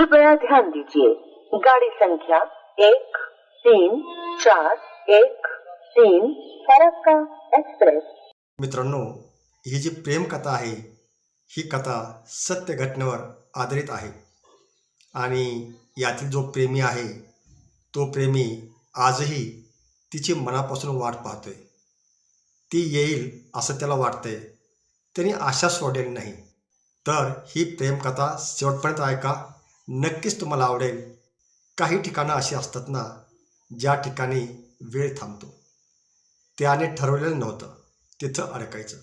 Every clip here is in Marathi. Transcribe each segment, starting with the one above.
कृपया ध्यान दीजिए। गाड़ी संख्या एक तीन चार एक तीन फरक्का एक्सप्रेस। मित्रांनो ही जी प्रेमकथा आहे ही कथा सत्य घटनेवर आधारित आहे. आणि यातील जो प्रेमी आहे तो प्रेमी आजही तिची मनापासून वाट पाहतोय. ती येईल असं त्याला वाटतंय. त्यांनी आशा सोडलेली नाही. तर ही प्रेमकथा शेवटपर्यंत ऐका नक्कीच तुम्हाला आवडेल. काही ठिकाणं अशी असतात ना ज्या ठिकाणी वेळ थांबतो. त्याने ठरवलेलं नव्हतं. तिथं अडकायचं.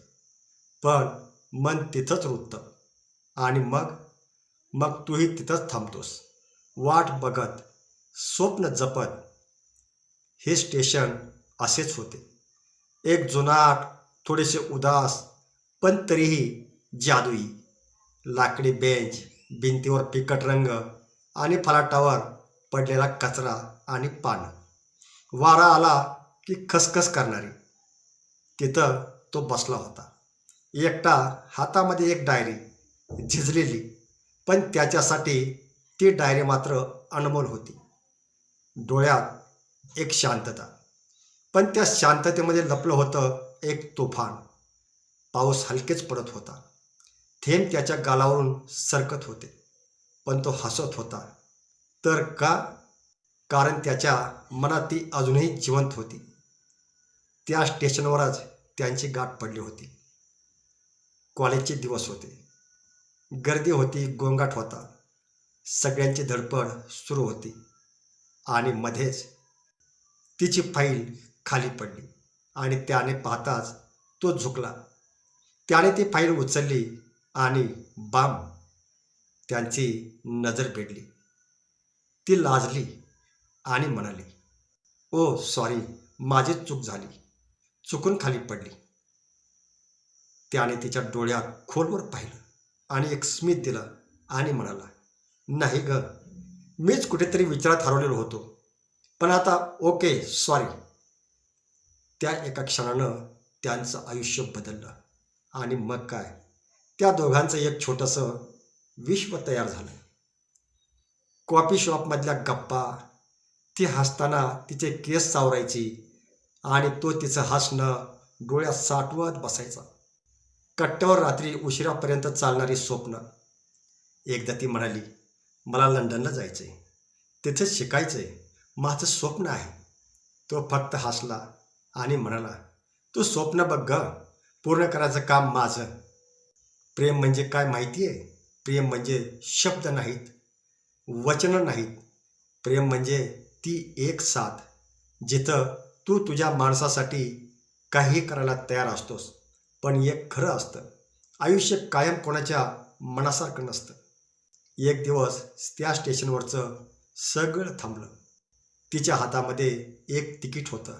पण मन तिथंच रुततं. आणि मग? मग तूही तिथंच थांबतोस. वाट बघत स्वप्न जपत. हे स्टेशन असेच होते. एक जुनाट थोडेसे उदास पण तरीही जादुई. लाकडी बेंच भिंतीवर फिकट रंग आणि फलाटावर पडलेला कचरा आणि पानं. वारा आला की खसखस करणारी. तिथं तो बसला होता. एकटा हातामध्ये एक डायरी झिजलेली पण त्याच्यासाठी ती डायरी मात्र अनमोल होती. डोळ्यात एक शांतता. पण त्या शांततेमध्ये लपलं होतं एक तुफान. पाऊस हलकेच पडत होता. थेंब त्याच्या गालावरून सरकत होते. पण तो हसत होता. तर का? कारण त्याच्या मनात ती अजूनही जिवंत होती. त्या स्टेशनवरच त्यांची गाठ पडली होती. कॉलेजचे दिवस होते. गर्दी होती गोंगाट होता. सगळ्यांची धडपड सुरू होती. आणि मध्येच तिची फाईल खाली पडली. आणि त्याने पाहताच तो झुकला. त्याने ती फाईल उचलली. आणि बाम त्यांची नजर पेटली. ती लाजली आणि म्हणाली ओ सॉरी माझी चूक झाली. चुकून खाली पडली. त्याने तिच्या डोळ्यात खोलवर पाहिलं आणि एक स्मित दिलं आणि म्हणाला नाही ग मीच कुठेतरी विचारात हरवलेलो होतो. पण आता ओके सॉरी त्या एका क्षणानं त्यांचं आयुष्य बदललं आणि मग काय? त्या दोघांचं एक छोटंसं विश्व तयार झालं. कॉफी शॉपमधल्या गप्पा ती हसताना तिचे केस सावरायची आणि तो तिचं हसणं डोळ्यात साठवत बसायचा. कट्ट्यावर रात्री उशिरापर्यंत चालणारी स्वप्न. एकदा ती म्हणाली मला लंडनला जायचं आहे तिथेच शिकायचं आहे माझं स्वप्न आहे. तो फक्त हसला आणि म्हणाला तू स्वप्न बघ ग. पूर्ण करायचं काम माझं. प्रेम म्हणजे काय माहिती आहे? प्रेम म्हणजे शब्द नाहीत वचनं नाहीत. प्रेम म्हणजे ती एक साथ जिथं तू तुझ्या माणसासाठी काही करायला तयार असतोस पण एक खरं असतं. आयुष्य कायम कोणाच्या मनासारखं नसतं. एक दिवस त्या स्टेशनवरचं सगळं थांबलं. तिच्या हातामध्ये एक तिकीट होतं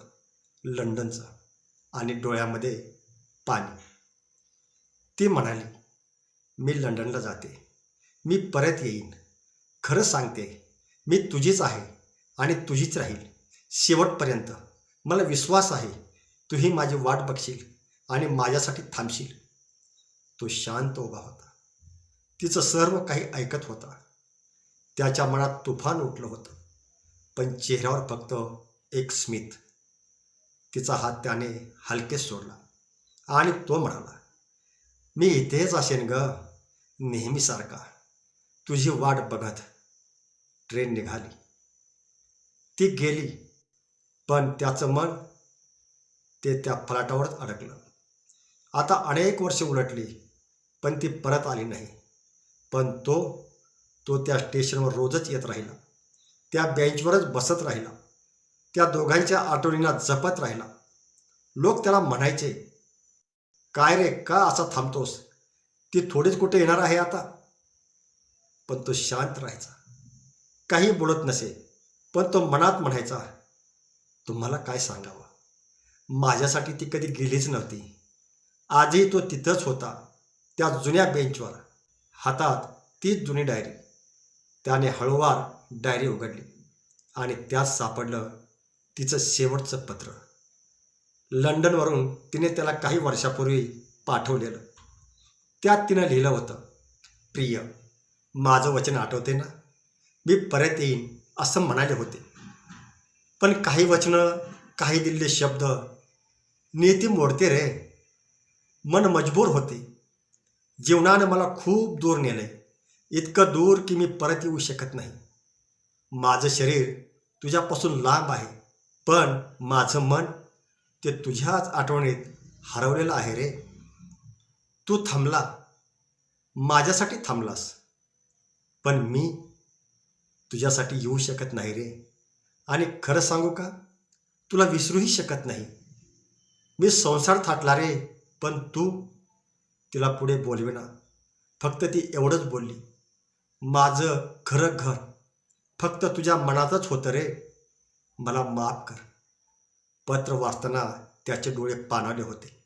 लंडनचं आणि डोळ्यामध्ये पाणी. ती म्हणाली मी लंडनला जाते. मी परत येईन. खरं सांगते मी तुझीच आहे आणि तुझीच राहील. शेवटपर्यंत मला विश्वास आहे तूही माझी वाट बघशील आणि माझ्यासाठी थांबशील. तो शांत उभा होता. तिचं सर्व काही ऐकत होता. त्याच्या मनात तुफान उठलं होतं पण चेहऱ्यावर फक्त एक स्मित. तिचा हात त्याने हलकेच सोडला आणि तो म्हणाला मी इथेच असेन ग. नेहमीसारखा. तुझी वाट बघत ट्रेन निघाली. ती गेली पण त्याचं मन ते त्या फलाटावरच अडकलं. आता अनेक वर्षे उलटली पण ती परत आली नाही. पण तो तो त्या स्टेशनवर रोजच येत राहिला. त्या बेंचवरच बसत राहिला. त्या दोघांच्या आठवणींना जपत राहिला. लोक त्याला म्हणायचे काय रे का असा थांबतोस? ते थोडीच कुठे येणार आहे आता? पण तो शांत राहायचा. काही बोलत नसे पण तो मनात म्हणायचा तुम्हाला काय सांगावं? माझ्यासाठी ती कधी गेलीच नव्हती. आजही तो तिथंच होता त्या जुन्या बेंचवर. हातात तीच जुनी डायरी. त्याने हळूवार डायरी उघडली आणि त्यात सापडलं तिचं शेवटचं पत्र. लंडनवरून तिने त्याला काही वर्षापूर्वी पाठवलेलं. त्यात तिनं लिहिलं होतं प्रिय माझं वचन आठवते ना? मी परत येईन असं म्हणाले होते. पण काही वचनं काही दिलेले शब्द नेते मोडते रे. मन मजबूर होते. जीवनानं मला खूप दूर नेलंय. इतकं दूर की मी परत येऊ शकत नाही. माझं शरीर तुझ्यापासून लांब आहे पण माझं मन ते तुझ्याच आठवणीत हरवलेलं आहे रे. तू थांबला. माझ्यासाठी थांबलास. पण मी तुझ्यासाठी येऊ शकत नाही रे. आणि खरं सांगू का? तुला विसरूही शकत नाही. मी संसार थाटला रे पण तू तिला पुढे बोलवेना. फक्त ती एवढंच बोलली. माझं खरं घर फक्त तुझ्या मनातच होतं रे. मला माफ कर. पत्र वाचताना त्याचे डोळे पाणाले होते.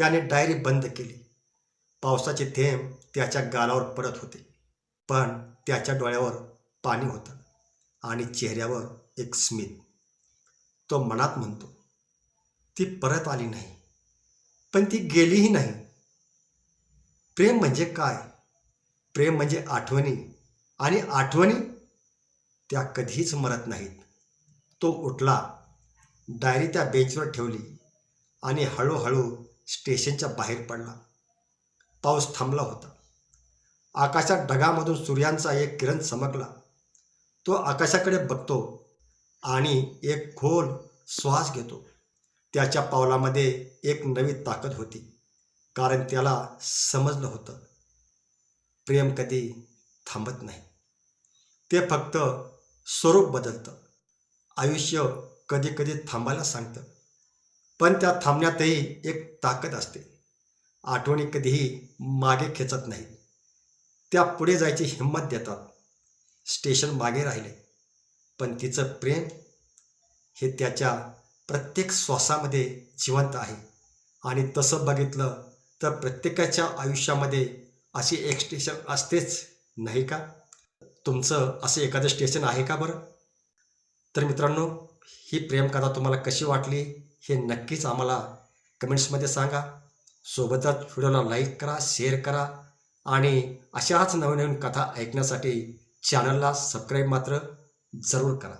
त्याने डायरी बंद केली. पावसाचे थेंब त्याच्या गालावर पडत होते. पण त्याच्या डोळ्यावर पाणी होतं आणि चेहऱ्यावर एक स्मित. तो मनात म्हणतो ती परत आली नाही. पण ती गेलीही नाही. प्रेम म्हणजे काय? प्रेम म्हणजे आठवणी आणि आठवणी त्या कधीच मरत नाहीत. तो उठला डायरी त्या बेंचवर ठेवली आणि हळूहळू स्टेशनच्या बाहेर पडला. पाऊस थांबला होता. आकाशात ढगामधून सूर्यांचा एक किरण चमकला. तो आकाशाकडे बघतो आणि एक खोल श्वास घेतो. त्याच्या पावलामध्ये एक नवी ताकद होती कारण त्याला समजलं होतं. प्रेम कधी थांबत नाही. ते फक्त स्वरूप बदलतं. आयुष्य कधी कधी थांबायला सांगतं. पण त्या थांबण्यातही एक ताकद असते. आठवणी कधीही मागे खेचत नाही त्या पुढे जायची हिंमत देतात. स्टेशन मागे राहिले. पण तिचं प्रेम हे त्याच्या प्रत्येक श्वासामध्ये जिवंत आहे. आणि तसं बघितलं तर प्रत्येकाच्या आयुष्यामध्ये अशी एक स्टेशन असतेच नाही का? तुमचं असं एखादं स्टेशन आहे का बरं? तर मित्रांनो ही प्रेमकथा तुम्हाला कशी वाटली? हे नक्कीच आम्हाला कमेंट्समध्ये सांगा. सोबतच व्हिडिओला लाईक करा शेअर करा आणि अशाच नवीन नवीन कथा ऐकण्यासाठी चॅनलला सबस्क्राईब मात्र जरूर करा.